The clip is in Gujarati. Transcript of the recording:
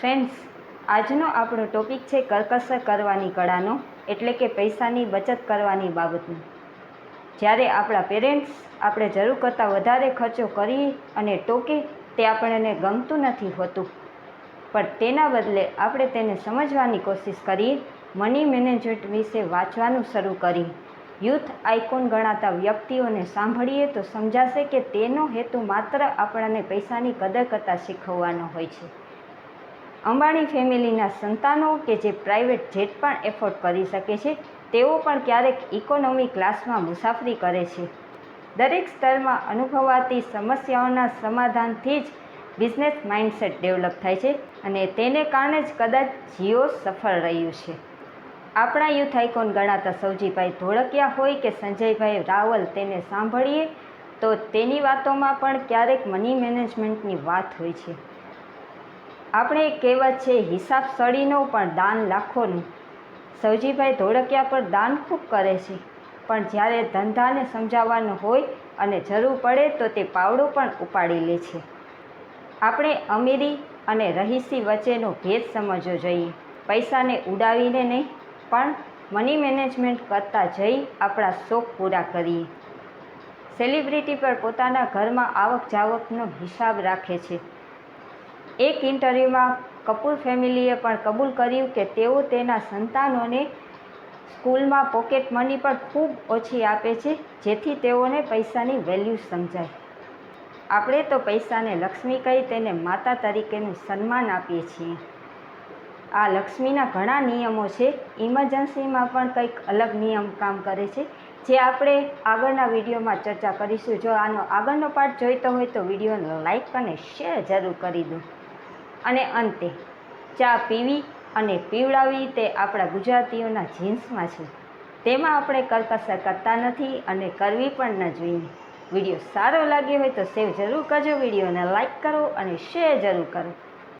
ફ્રેન્ડ્સ, આજનો આપણો ટોપિક છે કરકસર કરવાની કળાનો, એટલે કે પૈસાની બચત કરવાની બાબતનો. જ્યારે આપણા પેરેન્ટ્સ આપણે જરૂર કરતાં વધારે ખર્ચો કરી અને ટોકે, તે આપણને ગમતું નથી હોતું. પણ તેના બદલે આપણે તેને સમજવાની કોશિશ કરીએ, મની મેનેજમેન્ટ વિશે વાંચવાનું શરૂ કરી યુથ આઇકોન ગણાતા વ્યક્તિઓને સાંભળીએ તો સમજાશે કે તેનો હેતુ માત્ર આપણને પૈસાની કદર કરતાં શીખવવાનો હોય છે. અંબાણી ફેમિલીના સંતાનો કે જે પ્રાઇવેટ જેટ પણ એફોર્ડ કરી શકે છે, તેઓ પણ ક્યારેક ઇકોનોમી ક્લાસમાં મુસાફરી કરે છે. દરેક સ્તરમાં અનુભવાતી સમસ્યાઓના સમાધાનથી જ બિઝનેસ માઇન્ડસેટ ડેવલપ થાય છે અને તેને કારણે જ કદાચ જીઓ સફળ રહ્યું છે. આપણા યુથ આઇકોન ગણાતા સૌજીભાઈ ધોળકિયા હોય કે સંજયભાઈ રાવલ તેને સાંભળીએ, તો તેની વાતોમાં પણ ક્યારેક મની મેનેજમેન્ટની વાત હોય છે. આપણે કહેવત છે, હિસાબ સળીનો પણ દાન લાખોનું. સૌજીભાઈ ધોળકિયા પર દાન ખૂબ કરે છે. પણ જ્યારે ધંધાને સમજાવવાનું હોય અને જરૂર પડે તો તે પાવડો પણ ઉપાડી લે છે. આપણે અમીરી અને રહીસી વચ્ચેનો ભેદ સમજવો જોઈએ. પૈસાને ઉડાવીને નહીં, પણ મની મેનેજમેન્ટ કરતાં જઈ આપણા શોખ પૂરા કરીએ. સેલિબ્રિટી પર પોતાના ઘરમાં આવક જાવકનો હિસાબ રાખે છે. એક ઇન્ટરવ્યૂમાં કપૂર ફેમિલીએ પણ કબૂલ કર્યું કે તેઓ તેના સંતાનોને સ્કૂલમાં પોકેટ મની પણ ખૂબ ઓછી આપે છે, જેથી તેઓને પૈસાની વેલ્યુ સમજાય. આપણે તો પૈસાને લક્ષ્મી કહી તેને માતા તરીકેનું સન્માન આપીએ છીએ. આ લક્ષ્મીના ઘણા નિયમો છે. ઇમરજન્સીમાં પણ કંઈક અલગ નિયમ કામ કરે છે. જે આપણે આગળના વિડીયોમાં ચર્ચા કરીશું. જો આનો આગળનો પાર્ટ જોઈતો હોય તો વિડીયોને લાઇક અને શેર જરૂર કરી દો. અને અંતે, ચા પીવી અને પીવડાવવી તે આપણા ગુજરાતીઓના જીન્સમાં છે. તેમાં આપણે કરકસર કરતા નથી અને કરવી પણ ન જોઈએ. વીડિયો સારો લાગ્યો હોય તો સેવ જરૂર કરજો, વિડીયોને લાઈક કરો અને શેર જરૂર કરો.